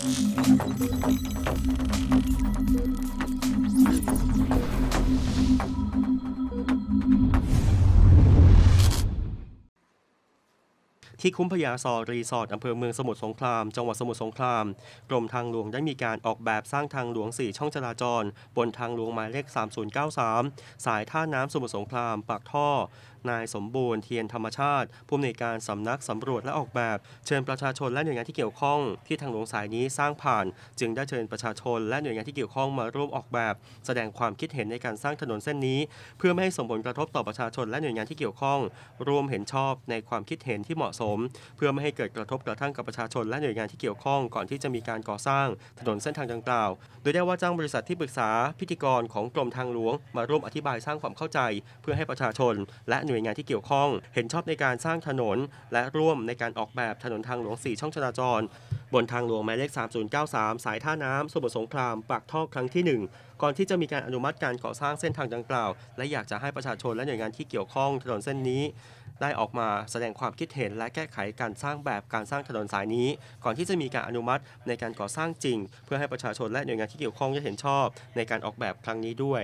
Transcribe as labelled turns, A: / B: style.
A: Thank you. ที่คุ้มพญาซอรีสอร์ทอำเภอเมืองสมุทรสงคราม จังหวัดสมุทรสงคราม กรมทางหลวงได้มีการออกแบบสร้างทางหลวง 4 ช่องจราจร บนทางหลวงหมายเลข 3093 สายท่าน้ำสมุทรสงคราม ปากท่อ นายสมบูรณ์เทียนธรรมชาติ ผู้อำนวยการสำนักสำรวจและออกแบบ เชิญประชาชนและหน่วยงานที่เกี่ยวข้องที่ทางหลวงสายนี้สร้างผ่าน จึงได้เชิญประชาชนและหน่วยงานที่เกี่ยวข้องมาร่วมออกแบบ แสดงความคิดเห็นในการสร้างถนนเส้นนี้ เพื่อไม่ให้ส่งผลกระทบต่อประชาชนและหน่วยงานที่เกี่ยวข้อง ร่วมเห็นชอบในความคิดเห็นที่เหมาะสมม เพื่อไม่ให้เกิดกระทบกระทั่งกับประชาชนและหน่วยงานที่เกี่ยวข้องก่อนที่จะมีการก่อสร้างถนนเส้นทางดังกล่าว โดยได้ว่าจ้างบริษัทที่ปรึกษาพิธีกรของกรมทางหลวง มาร่วมอธิบายสร้างความเข้าใจ เพื่อให้ประชาชน และหน่วยงานที่เกี่ยวข้อง เห็นชอบในการสร้างถนน และร่วมในการออกแบบถนนทางหลวง 4 ช่องจราจร บนทางหลวงหมายเลข 3093 สายท่าน้ำสมุทรสงคราม ปากท่อครั้งที่ 1 ก่อนที่จะมีการอนุมัติการก่อสร้างเส้นทางดังกล่าว และอยากจะให้ประชาชนและหน่วยงานที่เกี่ยวข้องถนนเส้นนี้ ได้ออกมาแสดงความคิดเห็นและแก้ไขการสร้างแบบการสร้างถนนสายนี้ ก่อนที่จะมีการอนุมัติในการก่อสร้างจริง เพื่อให้ประชาชนและหน่วยงานที่เกี่ยวข้องได้เห็นชอบ ในการออกแบบครั้งนี้ด้วย